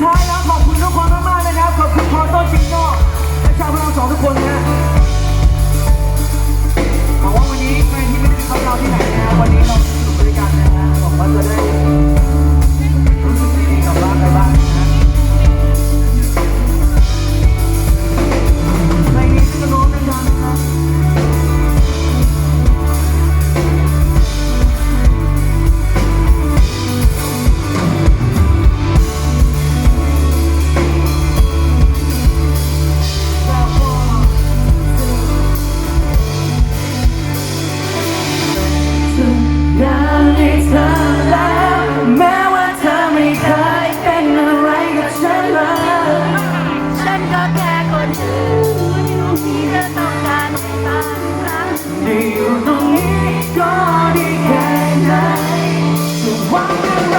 ใช่แล้วขอบคุณทุกคนมากๆเลยนะครับ ขอบคุณคอโต้จิงโจ้และชาวพลังสองทุกคนนะ นที่จะต้องการบางครั้งได้อยู่ตรงนี้ก็ดีแค่ไหนจะวาง